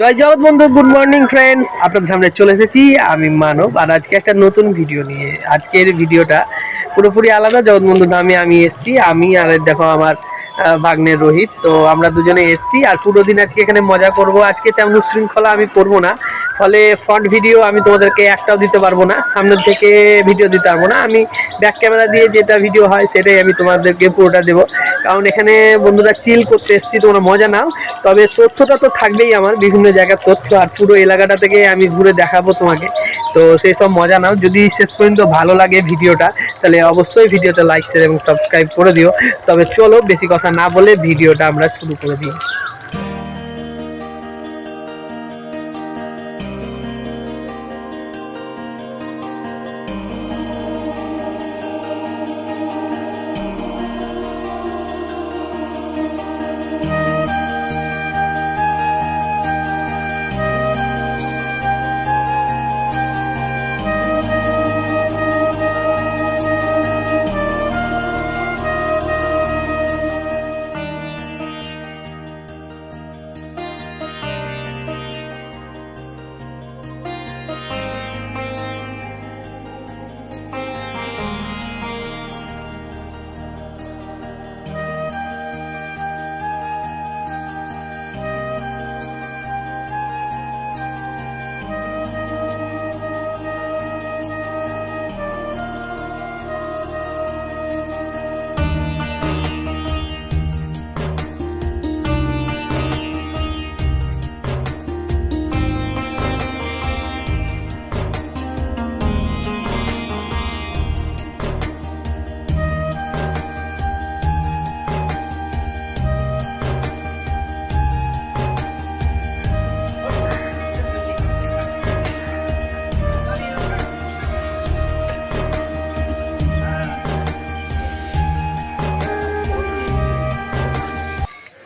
জয় জগৎ বন্ধু good morning friends আপনাদের সামনে চলে এসেছি আমি মানব, আর আজকে একটা নতুন ভিডিও নিয়ে। আজকের ভিডিওটা পুরোপুরি আলাদা, জগৎ বন্ধু ধামে আমি এসেছি। আমি আর দেখো আমার ভাগ্নের রোহিত। তো আমরা দুজনে এসেছি, আর পুরো দিন আজকে এখানে মজা করব। আজকে তেমন শৃঙ্খলা আমি করব না, ফলে ফ্রন্ট ভিডিও আমি তোমাদেরকে একটাও দিতে পারব না সামনের থেকে ভিডিও দিতে পারব না। আমি ব্যাক ক্যামেরা দিয়ে যেটা ভিডিও হয়, সেটাই আমি তোমাদেরকে পুরোটা দেবো। কারণ এখানে বন্ধুরা চিল করতে এসেছি, তোমরা মজা নাও। তবে তথ্যটা তো থাকবেই আমার, বিভিন্ন জায়গার তথ্য আর পুরো এলাকাটা থেকে আমি ঘুরে দেখাবো তোমাকে। তো সেই সব মজা নাও। যদি শেষ পর্যন্ত ভালো লাগে ভিডিওটা, তাহলে অবশ্যই ভিডিওটা লাইক শেয়ার এবং সাবস্ক্রাইব করে দিও। তবে চলো, বেশি কথা না বলে ভিডিওটা আমরা শুরু করে দিই।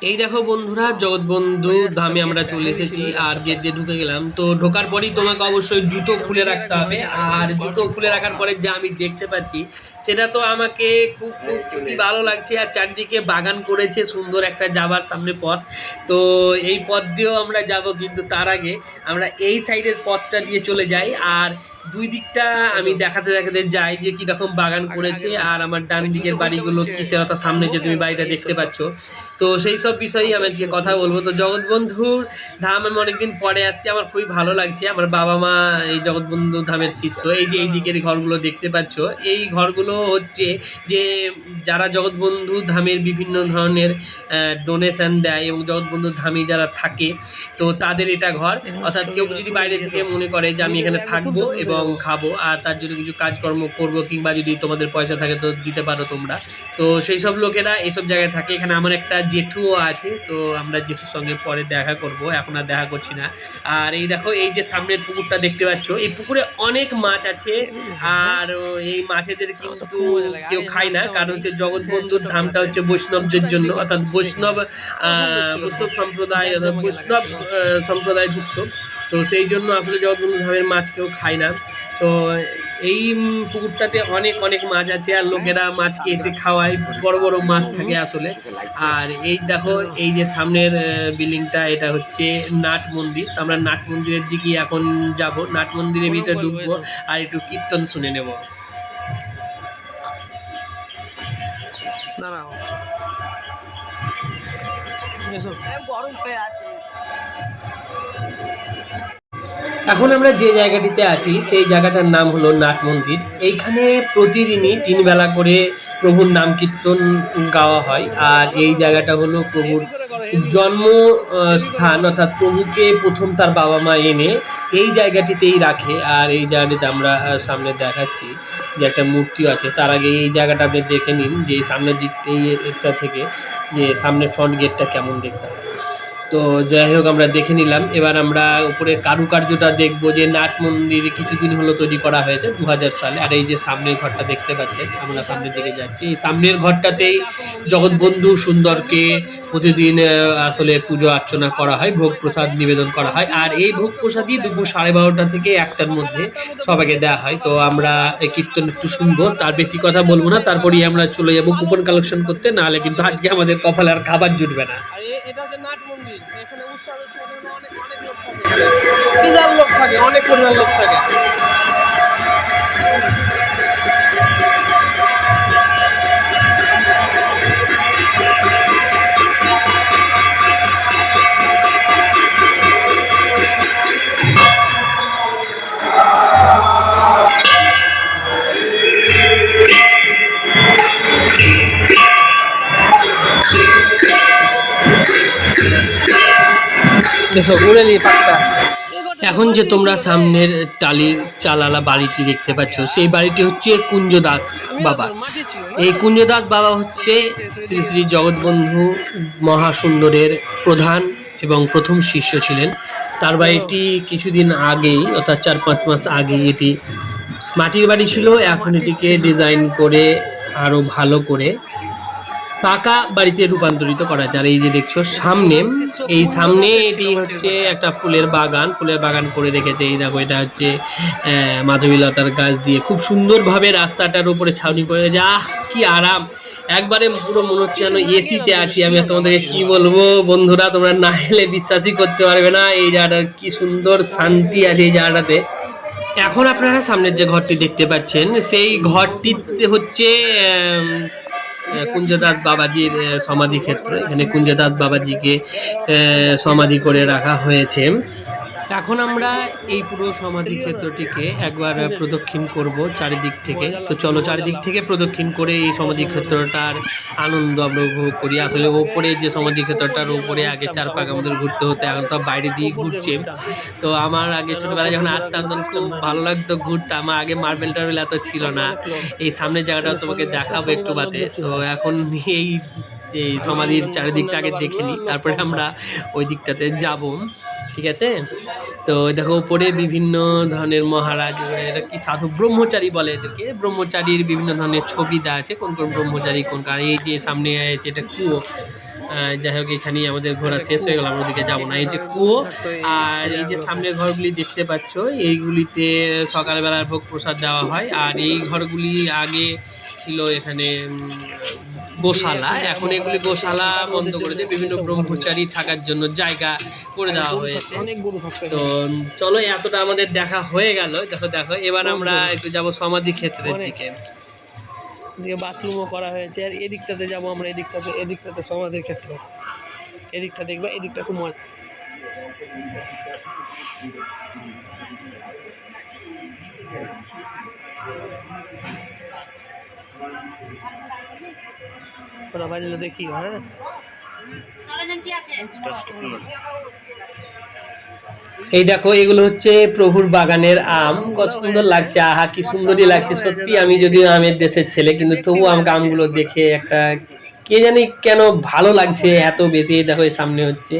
এই দেখো বন্ধুরা, জগৎবন্ধু ধামে আমরা চলে এসেছি, আর গেট দিয়ে ঢুকে গেলাম। তো ঢোকার পরেই তোমাকে অবশ্যই জুতো খুলে রাখতে হবে, আর জুতো খুলে রাখার পরে যা আমি দেখতে পাচ্ছি, সেটা তো আমাকে খুব খুব খুবই ভালো লাগছে, আর চারদিকে বাগান করেছে সুন্দর একটা যাবার সামনে পথ। তো এই পথ দিয়েও আমরা যাব কিন্তু তার আগে আমরা এই সাইডের পথটা দিয়ে চলে যাই, আর দুই দিকটা আমি দেখাতে দেখাতে যাই যে কীরকম বাগান করেছে আর আমার ডান দিকের বাড়িগুলো কিসের অর্থাৎ সামনে যে তুমি বাড়িটা দেখতে পাচ্ছ। তো সেই সব বিষয়েই আমি আজকে কথা বলব। তো জগৎবন্ধুর ধাম আমি অনেকদিন পরে আসছি আমার খুবই ভালো লাগছে। আমার বাবা মা এই জগৎবন্ধু ধামের শিষ্য এই যে এই দিকের ঘরগুলো দেখতে পাচ্ছ এই ঘরগুলো হচ্ছে যে যারা জগৎবন্ধু ধামের বিভিন্ন ধরনের ডোনেশন দেয় এবং জগৎবন্ধু ধামে যারা থাকে তো তাদের এটা ঘর। অর্থাৎ কেউ যদি বাইরে থেকে মনে করে যে আমি এখানে থাকব এবং খাব, আর তার জন্য কিছু কাজকর্ম করব কিংবা যদি তোমাদের পয়সা থাকে তো দিতে পারো তোমরা। তো সেই সব লোকেরা এইসব জায়গায় থাকে। এখানে আমার একটা জেঠুও আছে, তো আমরা জেঠুর সঙ্গে পরে দেখা করব। এখন আর দেখা করছি না। আর এই দেখো, এই যে সামনের পুকুরটা দেখতে পাচ্ছ, এই পুকুরে অনেক মাছ আছে। আর এই মাছেদের কিন্তু কেউ খায় না, কারণ হচ্ছে জগৎবন্ধুর ধামটা হচ্ছে বৈষ্ণবদের জন্য, অর্থাৎ বৈষ্ণব বৈষ্ণব সম্প্রদায়, অর্থাৎ বৈষ্ণব সম্প্রদায়ভুক্ত। তো সেই জন্য আসলে জগৎবন্ধু ধামের মাছ কেউ খায় না। তো এই পুকুরটাতে অনেক অনেক মাছ আছে আর লোকেরা মাছকে এসে খাওয়ায় বড় বড় মাছ থাকে আসলে। আর এই দেখো এই যে সামনের বিল্ডিংটা এটা হচ্ছে নাট মন্দির। তো আমরা নাট মন্দিরের দিকে এখন যাব। নাট মন্দিরের ভিতরে ঢুকবো আর একটু কীর্তন শুনে নেব। দাঁড়াও। এখন আমরা যে জায়গাটিতে আছি, সেই জায়গাটার নাম হলো নাট মন্দির। এইখানে প্রতিদিনই তিন বেলা করে প্রভুর নাম কীর্তন গাওয়া হয়, আর এই জায়গাটা হলো প্রভুর জন্ম স্থান, অর্থাৎ প্রভুকে প্রথম তার বাবা মা এনে এই জায়গাটিতেই রাখে, আর এই জায়গাটিতে আমরা সামনে দেখাচ্ছি যে একটা মূর্তি আছে। তার আগে এই জায়গাটা আপনি দেখে নিন যে সামনের দিকটাই এটা থেকে, যে সামনের ফ্রন্ট গেটটা কেমন দেখতে হয়। তো যাই হোক, আমরা দেখে নিলাম। এবার আমরা উপরের কারুকার্যটা দেখব যে নাট মন্দির কিছুদিন হলো তৈরি করা হয়েছে দু হাজার সালে। আর এই যে সামনের ঘরটা দেখতে পাচ্ছেন, আমরা সামনের দিকে যাচ্ছি। এই সামনের ঘরটাতেই জগৎবন্ধু সুন্দরকে প্রতিদিন আসলে পুজো অর্চনা করা হয়, ভোগ প্রসাদ নিবেদন করা হয়। আর এই ভোগ প্রসাদই দুপুর সাড়ে বারোটা থেকে একটার মধ্যে সবাইকে দেওয়া হয়। তো আমরা এই কীর্তন একটু শুনব, তার বেশি কথা বলব না, তারপরেই আমরা চলে যাব কুপন কালেকশন করতে। নাহলে কিন্তু আজকে আমাদের কপালে আর খাবার জুটবে না। লোক থাকে থাকে অনেক পরিমাণ লোক থাকে দেখো গুড়েলি পাট্টা এখন যে তোমরা সামনের টালির চালালা বাড়িটি দেখতে পাচ্ছ, সেই বাড়িটি হচ্ছে কুঞ্জ দাস বাবা এই কুঞ্জ দাস বাবা হচ্ছে শ্রী শ্রী জগৎবন্ধু মহাসুন্দরের প্রধান এবং প্রথম শিষ্য ছিলেন। তার বাড়িটি কিছুদিন আগেই, অর্থাৎ চার পাঁচ মাস আগেই এটি মাটির বাড়ি ছিল। এখন এটিকে ডিজাইন করে আরও ভালো করে পাকা বাড়িতে রূপান্তরিত করা যায় এই যে দেখছ সামনে, এই সামনে এটি হচ্ছে একটা ফুলের বাগান। ফুলের বাগান করে রেখেছে। এই দেখো, এটা হচ্ছে মাধবীলতার গাছ দিয়ে খুব সুন্দরভাবে রাস্তাটার উপরে ছাউনি করে যা কি আরাম। একবারে পুরো মনে হচ্ছে যেন এসিতে আছি। আমি তোমাদেরকে কি বলব বন্ধুরা, তোমরা না এলে বিশ্বাসই করতে পারবে না। এই জায়গাটার কি সুন্দর শান্তি আছে এই জায়গাটাতে। এখন আপনারা সামনের যে ঘরটি দেখতে পাচ্ছেন, সেই ঘরটিতে হচ্ছে কুঞ্জদাস বাবাজির সমাধি ক্ষেত্র এখানে কুঞ্জদাস বাবাজিকে সমাধি করে রাখা হয়েছে। এখন আমরা এই পুরো সমাধি ক্ষেত্রটিকে একবার প্রদক্ষিণ করব চারিদিক থেকে। তো চলো চারিদিক থেকে প্রদক্ষিণ করে এই সমাধি ক্ষেত্রটার আনন্দ আমরা উপভোগ করি। আসলে ওপরে যে সমাধি ক্ষেত্রটার ওপরে আগে চার পাক আমাদের ঘুরতে হতো, এখন সব বাইরে দিয়ে ঘুরছে। তো আমার আগে ছোটোবেলায় যখন আসতাম তখন খুব ভালো লাগতো ঘুরতে, আমার আগে মার্বেল টার্বেল এত ছিল না। এই সামনের জায়গাটা তোমাকে দেখাবো একটু বাদে। তো এখন এই সমাধির চারিদিকটা আগে দেখে নিই, তারপরে আমরা ওই দিকটাতে যাব। ঠিক আছে? তো দেখো, উপরে বিভিন্ন ধরনের মহারাজ এটা কি সাধু ব্রহ্মচারী বলে এদেরকে? ব্রহ্মচারীর বিভিন্ন ধরনের ছবি দেওয়া আছে, কোন কোন ব্রহ্মচারী, কোন কার, এই যে সামনে আছে এটা কুয়ো। যাই হোক এখানেই আমাদের ঘোরা শেষ হয়ে গেল, আমরা ওদিকে যাব না। এই যে কুয়ো, আর এই যে সামনের ঘরগুলি দেখতে পাচ্ছ, এইগুলিতে সকালবেলার ভোগ প্রসাদ দেওয়া হয়। আর এই ঘরগুলি আগে ছিল এখানে গোশালা। এখন এগুলি গোশালা বন্ধ করে দিয়ে বিভিন্ন ব্রহ্মচারী থাকার জন্য জায়গা করে দেওয়া হয়েছে। তো চলো এতটা আমাদের দেখা হয়ে গেল। দেখো দেখো এবার আমরা একটু যাব সমাধি ক্ষেত্রের দিকে। এদিকে বাথরুমও করা হয়েছে আর এদিকটাতে যাব আমরা এদিকটাতে এদিকটাতে সমাধির ক্ষেত্র। এদিকটা দেখবে এদিকটা খুব মজা ওরা বাজলে দেখি হ্যাঁ? এই দেখো, এগুলো হচ্ছে প্রভুর বাগানের আম। কত সুন্দর লাগছে, আহা, কি সুন্দরই লাগছে। সত্যি আমি যদিও আমের দেশের ছেলে, কিন্তু তবু আমাকে আমগুলো দেখে একটা, কে জানি কেন ভালো লাগছে এত বেশি। দেখো সামনে হচ্ছে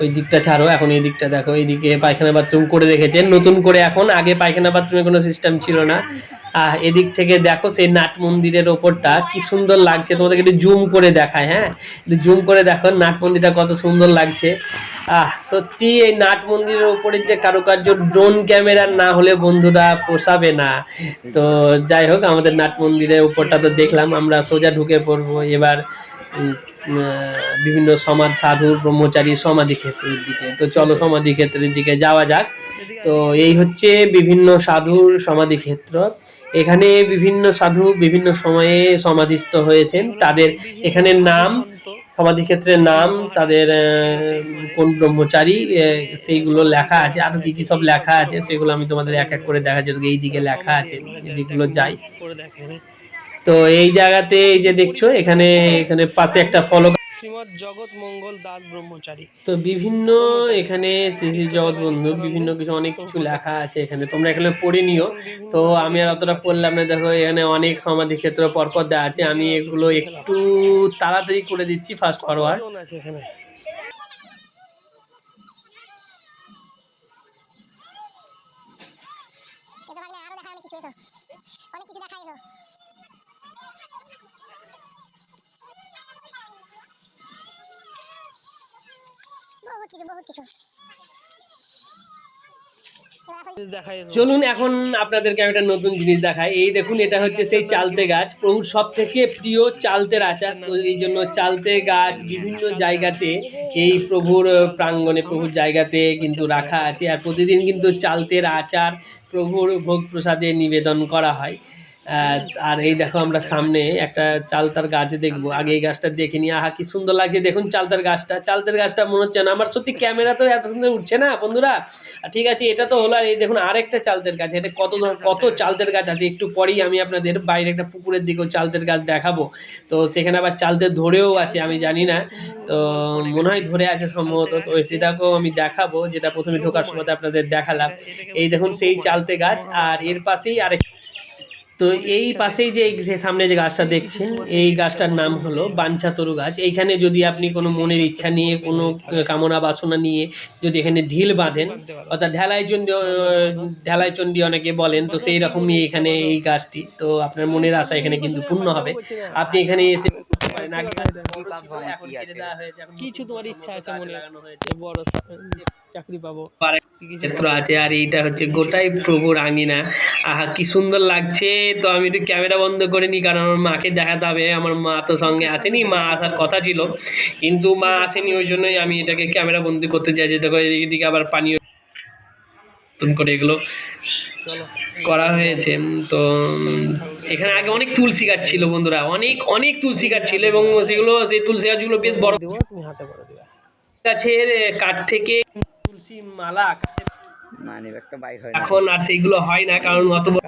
ওই দিকটা ছাড়ো, এখন এই দিকটা দেখো, এইদিকে পায়খানা বাথরুম করে রেখেছে। নতুন করে এখন, আগে পায়খানা বাথরুমের কোনো সিস্টেম ছিল না। আহ, এদিক থেকে দেখো সেই নাট মন্দিরের ওপরটা, কি সুন্দর লাগছে। তোমাদেরকে একটু জুম করে দেখায় হ্যাঁ? একটু জুম করে দেখো নাট মন্দিরটা কত সুন্দর লাগছে। আহ, সত্যি এই নাট মন্দিরের উপরে যে কারুকার্য ড্রোন ক্যামেরা না হলে বন্ধুরা পোষাবে না। তো যাই হোক, আমাদের নাট মন্দিরের উপরটা তো দেখলাম, আমরা সোজা ঢুকে পড়ব। এবার বিভিন্ন সমাজ, সাধু, ব্রহ্মচারী, সমাধি ক্ষেত্রের দিকে। তো চলো সমাধি ক্ষেত্রের দিকে যাওয়া যাক। তো এই হচ্ছে বিভিন্ন সাধুর সমাধি ক্ষেত্র। এখানে বিভিন্ন সাধু বিভিন্ন সময়ে সমাধিস্থ হয়েছেন। তাদের এখানে নাম, সমাধি ক্ষেত্রের নাম, তাদের কোন ব্রহ্মচারী সেইগুলো লেখা আছে। আরও কি কি সব লেখা আছে, সেগুলো আমি তোমাদের এক এক করে দেখা যাবে এই দিকে লেখা আছে যেগুলো যাই। তো এই জায়গাতে এই যে দেখছ এখানে এখানে পাশে একটা ফলো শ্রীমৎ জগৎ মঙ্গল দাস ব্রহ্মচারী। তো বিভিন্ন এখানে শ্রী শ্রী জগৎ বন্ধু বিভিন্ন কিছু অনেক কিছু লেখা আছে এখানে। তোমরা এখানে পড়ে নিও। তো আমি আর অতটা পড়লাম না। দেখো এখানে অনেক সমাধি ক্ষেত্র পরপর দেওয়া আছে। আমি এগুলো একটু তাড়াতাড়ি করে দিচ্ছি ফার্স্ট ফরওয়ার্ড চলুন এখন আপনাদেরকে আমি একটা নতুন জিনিস দেখাই। এই দেখুন, এটা হচ্ছে সেই চালতে গাছ। প্রভুর সব থেকে প্রিয় চালতের আচার। তো এই জন্য চালতে গাছ বিভিন্ন জায়গাতে, এই প্রভুর প্রাঙ্গণে, প্রভুর জায়গাতে কিন্তু রাখা আছে। আর প্রতিদিন কিন্তু চালতের আচার প্রভুর ভোগ প্রসাদে নিবেদন করা হয়। আর এই দেখো আমরা সামনে একটা চালতার গাছ দেখব। আগে এই গাছটা দেখে নিয়ে আহা, কি সুন্দর লাগছে। দেখুন চালতার গাছটা। চালতার গাছটা মনে হচ্ছে না। আমার সত্যি ক্যামেরা তো এত সুন্দর উঠছে না, বন্ধুরা? ঠিক আছে, এটা তো হলো আর এই দেখুন আরেকটা চালতের গাছ। এটা কত কত চালতের গাছ আছে? একটু পরেই আমি আপনাদের বাইরে একটা পুকুরের দিকেও চালতের গাছ দেখাবো। তো সেখানে আবার চালতে ধরেও আছে, আমি জানি না। তো মনে হয় ধরে আছে সম্ভবত। তো সেটাকেও আমি দেখাবো, যেটা প্রথমে ঢোকার সময় আপনাদের দেখালাম। এই দেখুন সেই চালতে গাছ। আর এর পাশেই আরেক তো এই পাশেই যে সামনে যে গাছটা দেখছেন এই গাছটার নাম হলো বাঞ্ছাতরু গাছ। এইখানে যদি আপনি কোনো মনের ইচ্ছা নিয়ে কোনো কামনা বাসনা নিয়ে যদি এখানে ঢিল বাঁধেন অর্থাৎ ঢেলাই চণ্ডী ঢেলাই চণ্ডী অনেকে বলেন তো সেই রকমই এখানে এই গাছটি। তো আপনার মনের আশা এখানে কিন্তু পূর্ণ হবে। আপনি এখানে এসে করতে পারেন। আগে এখন কিছু তোমার ইচ্ছা আছে মনে? বড় চাকরি পাবো। ক্ষেত্র আছে আর এইটা হচ্ছে গোটাই প্রভুর আঙিনা। আহা কি সুন্দর লাগছে। তো আমি একটু ক্যামেরা বন্ধ করে নিই কারণ আমার মাকে দেখাতে হবে। আমার মা তো সঙ্গে আসেনি মা আসার কথা ছিল। কিন্তু মা আসেনি ওই জন্যই আমি এটাকে ক্যামেরা বন্দি করতে চাইছি দেখো এদিকে আবার পানীয় নতুন করে এগুলো চলো। করা হয়েছে তো এখানে আগে অনেক তুলসী গাছ ছিল বন্ধুরা অনেক অনেক তুলসী গাছ ছিল এবং সেগুলো সেই তুলসী গাছগুলো বেশ বড়। দেবো তুমি হাতে করে দিবা। গাছের কাঠ থেকে তুলসী মালা মানে একটা বাইর হয় এখন আর সেইগুলো হয় না কারণ অত বড়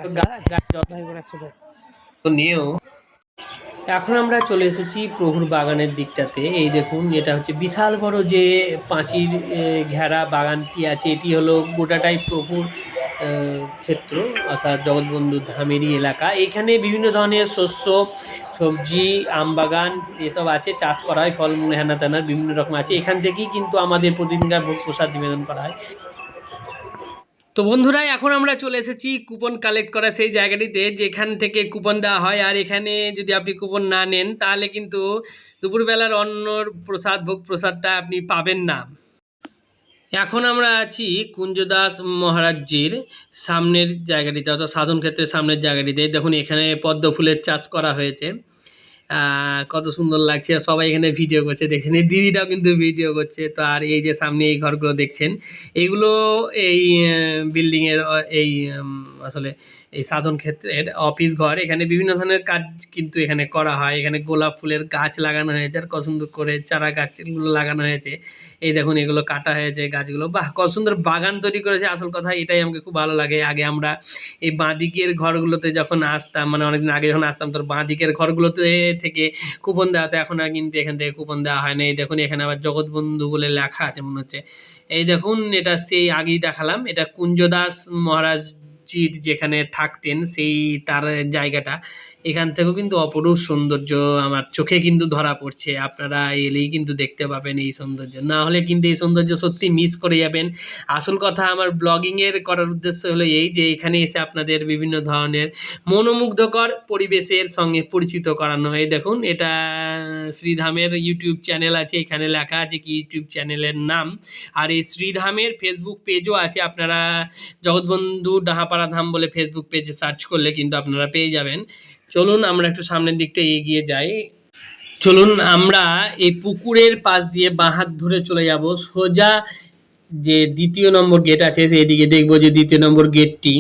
নিয়েও। এখন আমরা চলে এসেছি প্রভুর বাগানের দিকটাতে। এই দেখুন এটা হচ্ছে বিশাল বড় যে পাঁচির ঘেরা বাগানটি আছে এটি হলো গোটাটাই প্রভুর ক্ষেত্র, অর্থাৎ জগৎবন্ধু ধামেরই এলাকা। এখানে বিভিন্ন ধরনের শস্য, সবজি, আম বাগান এসব আছে, চাষ করা হয়, ফলমূল হেনা তেনা বিভিন্ন রকম আছে। এখান থেকেই কিন্তু আমাদের প্রতিদিনকার ভোগ প্রসাদ নিবেদন করা হয়। তো বন্ধুরা, এখন আমরা চলে এসেছি কুপন কালেক্ট করা সেই জায়গাটিতে, যেখান থেকে কুপন দেওয়া হয়। আর এখানে যদি আপনি কুপন না নেন, তাহলে কিন্তু দুপুরবেলার অন্নর প্রসাদ, ভোগ প্রসাদটা আপনি পাবেন না। এখন আমরা আছি কুঞ্জদাস মহারাজ্যের সামনের জায়গাটিতে, অর্থাৎ সাধন ক্ষেত্রের সামনের জায়গাটিতে। দেখুন, এখানে পদ্ম ফুলের চাষ করা হয়েছে। কত সুন্দর লাগছে। সবাই এখানে ভিডিও করছে, দেখছেন? এই দিদিটাও কিন্তু ভিডিও করছে। তো আর এই যে সামনে এই ঘরগুলো দেখছেন, এগুলো এই বিল্ডিংয়ের এই আসলে এই সাধন ক্ষেত্রের অফিস, ঘর, এখানে বিভিন্ন ধরনের কাজ কিন্তু এখানে করা হয়। এখানে গোলাপ ফুলের গাছ লাগানো হয়েছে, আর কত সুন্দর করে চারা গাছগুলো লাগানো হয়েছে। এই দেখুন, এগুলো কাটা হয়েছে গাছগুলো। বাহ, কত সুন্দর বাগান তৈরি করেছে। আসল কথা এটাই আমাকে খুব ভালো লাগে। আগে আমরা এই বাঁদিকের ঘরগুলোতে যখন আসতাম মানে অনেকদিন আগে যখন আসতাম তোর বাঁদিকের ঘরগুলোতে থেকে কুপন দেওয়া হতো। এখন আর কিন্তু এখান থেকে কুপন দেওয়া হয় না। এই দেখুন, এখানে আবার জগৎবন্ধু বলে লেখা আছে, মনে হচ্ছে। এই দেখুন, এটা সেই আগেই দেখালাম। এটা কুঞ্জদাস মহারাজজির যেখানে থাকতেন, সেই তার জায়গাটা। এখান থেকেও কিন্তু অপরূপ সৌন্দর্য আমার চোখে কিন্তু ধরা পড়ছে। আপনারা এলেই কিন্তু দেখতে পাবেন এই সৌন্দর্য। না হলে কিন্তু এই সৌন্দর্য সত্যি মিস করে যাবেন। আসল কথা আমার ব্লগিংয়ের করার উদ্দেশ্য হলো এই যে এখানে এসে আপনাদের বিভিন্ন ধরনের মনোমুগ্ধকর পরিবেশের সঙ্গে পরিচিত করানো হয়। দেখুন, এটা শ্রীধামের ইউটিউব চ্যানেল আছে। এখানে লেখা আছে কি ইউটিউব চ্যানেলের নাম। আর এই শ্রীধামের ফেসবুক পেজও আছে। আপনারা জগৎবন্ধু ডাহাপাড়া ধাম বলে ফেসবুক পেজে সার্চ করলে কিন্তু আপনারা পেয়ে যাবেন। চলুন আমরা একটু সামনের দিকটা এগিয়ে যাই। চলুন আমরা এই পুকুরের পাশ দিয়ে বাঁ হাত ধরে চলে যাব। সোজা যে দ্বিতীয় নম্বর গেট আছে সেদিকে দেখব যে দ্বিতীয় নম্বর গেটটি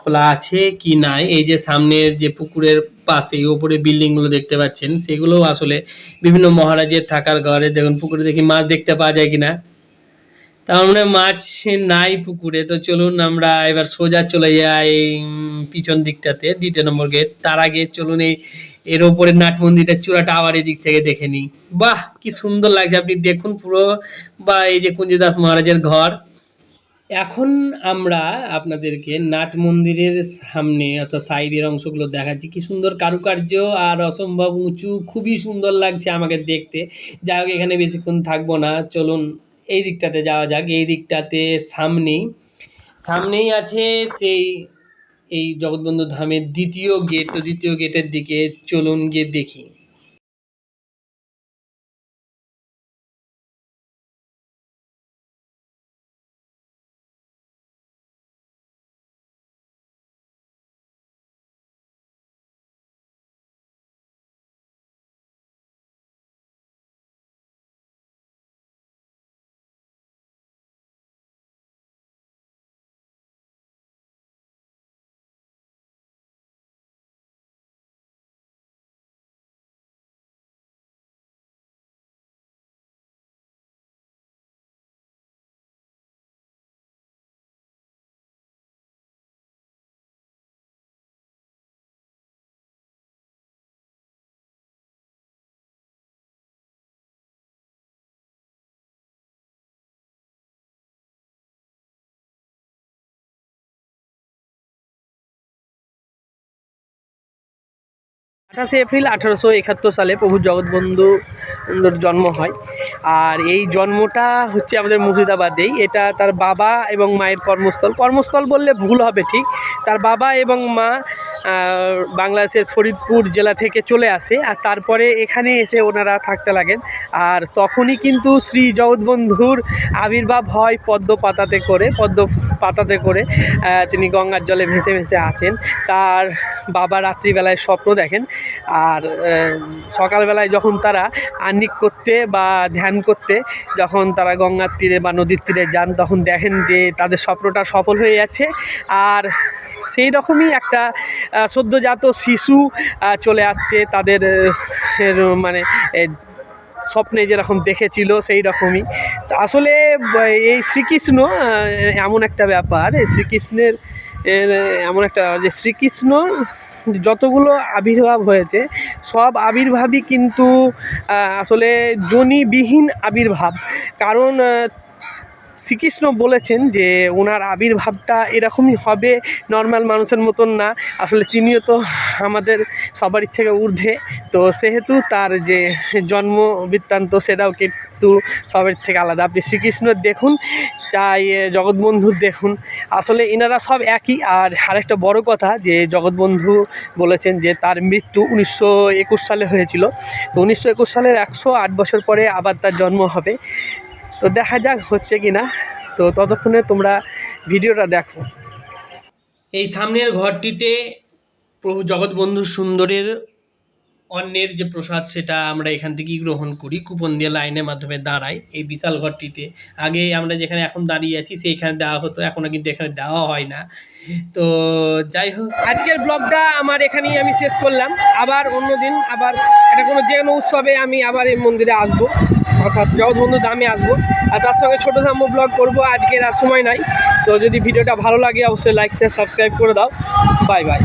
খোলা আছে কি নাই। এই যে সামনের যে পুকুরের পাশে ওপরে বিল্ডিংগুলো দেখতে পাচ্ছেন সেগুলো আসলে বিভিন্ন মহারাজের থাকার ঘরে। দেখুন, পুকুরে দেখি মাছ দেখতে পাওয়া যায় কিনা। তার মানে মাছ নাই পুকুরে, তো চলুন আমরা এবার সোজা চলে যাই পিছন দিকটাতে, দ্বিতীয় নম্বর গেট তার আগে চলুন এই, এর ওপরে নাট মন্দিরের চূড়াটা আবার এদিক থেকে দেখে নিই। বাহ, কি সুন্দর লাগছে আপনি দেখুন পুরো, বা এই যে কুঞ্জদাস মহারাজের ঘর। এখন আমরা আপনাদেরকে নাট মন্দিরের সামনে, অর্থাৎ সাইডের অংশগুলো দেখাচ্ছি। কি সুন্দর কারুকার্য আর অসম্ভব উঁচু, খুবই সুন্দর লাগছে আমাকে দেখতে। যাই হোক, এখানে বেশিক্ষণ থাকব না, চলুন। এই দিকটাতে যাওয়া যাক, এই দিকটাতে সামনেই সামনেই আছে সেই, এই জগৎবন্ধু ধামের দ্বিতীয় গেট তো দ্বিতীয় গেটের দিকে চলুন গিয়ে দেখি। আঠাশে এপ্রিল আঠারোশো একাত্তর সালে প্রভু জগৎবন্ধু জন্ম হয়। আর এই জন্মটা হচ্ছে আমাদের মুর্শিদাবাদেই এটা তার বাবা এবং মায়ের কর্মস্থল। কর্মস্থল বললে ভুল হবে ঠিক। তার বাবা এবং মা বাংলাদেশের ফরিদপুর জেলা থেকে চলে আসে আর তারপরে এখানে এসে ওনারা থাকতে লাগেন। আর তখনই কিন্তু শ্রী জগৎবন্ধুর আবির্ভাব হয় পদ্ম পাতাতে করে, পদ্ম পাতাতে করে তিনি গঙ্গার জলে ভেসে ভেসে আসেন। তার বাবা রাত্রিবেলায় স্বপ্ন দেখেন আর সকালবেলায় যখন তারা আহ্নিক করতে বা ধ্যান করতে যখন তারা গঙ্গার তীরে বা নদীর তীরে যান, তখন দেখেন যে তাদের স্বপ্নটা সফল হয়ে যাচ্ছে। আর সেই রকমই একটা সদ্যজাত শিশু চলে আসছে তাদের মানে স্বপ্নে যেরকম দেখেছিল সেই রকমই। আসলে এই শ্রীকৃষ্ণ এমন একটা ব্যাপার শ্রীকৃষ্ণের এমন একটা, যে শ্রীকৃষ্ণ যতগুলো আবির্ভাব হয়েছে, সব আবির্ভাবই কিন্তু আসলে জনিবিহীন আবির্ভাব। কারণ শ্রীকৃষ্ণ বলেছেন যে ওনার আবির্ভাবটা এরকমই হবে নর্মাল মানুষের মতন না। আসলে তিনিও তো আমাদের সবারই থেকে ঊর্ধ্বে। তো সেহেতু তার যে জন্ম বৃত্তান্ত, সেটাও কিন্তু সবার থেকে আলাদা। আপনি শ্রীকৃষ্ণ দেখুন, চাই জগৎবন্ধুর দেখুন। আসলে এনারা সব একই। আর আরেকটা বড় কথা যে জগৎবন্ধু বলেছেন যে তার মৃত্যু উনিশশো একুশ সালে হয়েছিল। তো উনিশশো একুশ সালের একশো আট বছর পরে আবার তার জন্ম হবে। তো দেখা যাক হচ্ছে কি না তো ততক্ষণে তোমরা ভিডিওটা দেখো। এই সামনের ঘরটিতে প্রভু জগৎবন্ধু সুন্দরের অন্যের যে প্রসাদ সেটা আমরা এখান থেকেই গ্রহণ করি, কুপন দিয়ে লাইনের মাধ্যমে দাঁড়াই এই বিশাল ঘরটিতে। আগে আমরা যেখানে এখন দাঁড়িয়ে আছি সেইখানে দেওয়া হতো, এখনও কিন্তু এখানে দেওয়া হয় না। তো যাই হোক, আজকের ব্লগটা আমার এখানেই আমি শেষ করলাম। আবার অন্যদিন আবার এটা কোনো যে কোনো উৎসবে আমি আবার এই মন্দিরে আসব। অর্থাৎ জগৎবন্ধু দামে আসব। আর তার সঙ্গে ছোটো থাম্ব ব্লগ করব, আজকের আর সময় নাই। তো যদি ভিডিওটা ভালো লাগে, অবশ্যই লাইক শেয়ার সাবস্ক্রাইব করে দাও। Bye bye